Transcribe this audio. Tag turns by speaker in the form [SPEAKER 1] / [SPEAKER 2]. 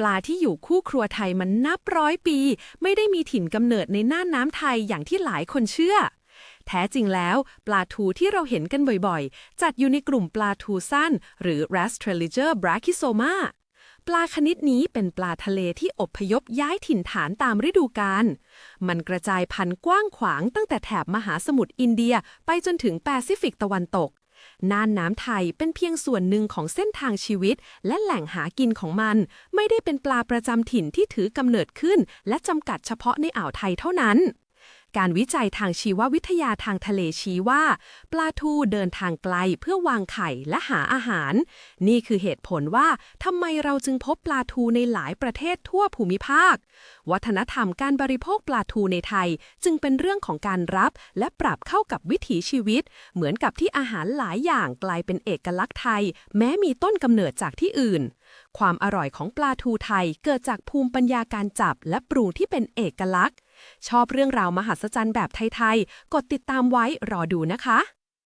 [SPEAKER 1] ปลาที่อยู่คู่ครัวไทยมันนับร้อยปี ไม่ได้มีถิ่นกำเนิดในน่านน้ำไทยอย่างที่หลายคนเชื่อ แท้จริงแล้ว ปลาทูที่เราเห็นกันบ่อยๆ จัดอยู่ในกลุ่มปลาทูสั้น หรือ Rastreliger brachysoma ปลาชนิดนี้เป็นปลาทะเลที่อพยพย้ายถิ่นฐานตามฤดูกาล มันกระจายพันธุ์กว้างขวางตั้งแต่แถบมหาสมุทรอินเดียไปจนถึงแปซิฟิกตะวันตก น่านน้ำไทยเป็นเพียงส่วนหนึ่งของเส้นทางชีวิต และแหล่งหากินของมัน ไม่ได้เป็นปลาประจำถิ่นที่ถือกำเนิดขึ้น และจำกัดเฉพาะในอ่าวไทยเท่านั้น การวิจัยทางชีววิทยาทางทะเลชี้ว่า ปลาทูเดินทางไกลเพื่อวางไข่และหาอาหาร นี่คือเหตุผลว่าทำไมเราจึงพบปลาทูในหลายประเทศทั่วภูมิภาค วัฒนธรรมการบริโภคปลาทูในไทย จึงเป็นเรื่องของการรับและปรับเข้ากับวิถีชีวิต เหมือนกับที่อาหารหลายอย่างกลายเป็นเอกลักษณ์ไทย แม้มีต้นกำเนิดจากที่อื่น ความอร่อยของปลาทูไทยเกิดจากภูมิปัญญาการจับและปรุงที่เป็นเอกลักษณ์ ชอบเรื่องราวมหัศจรรย์แบบไทย ๆ กดติดตามไว้รอดูนะคะ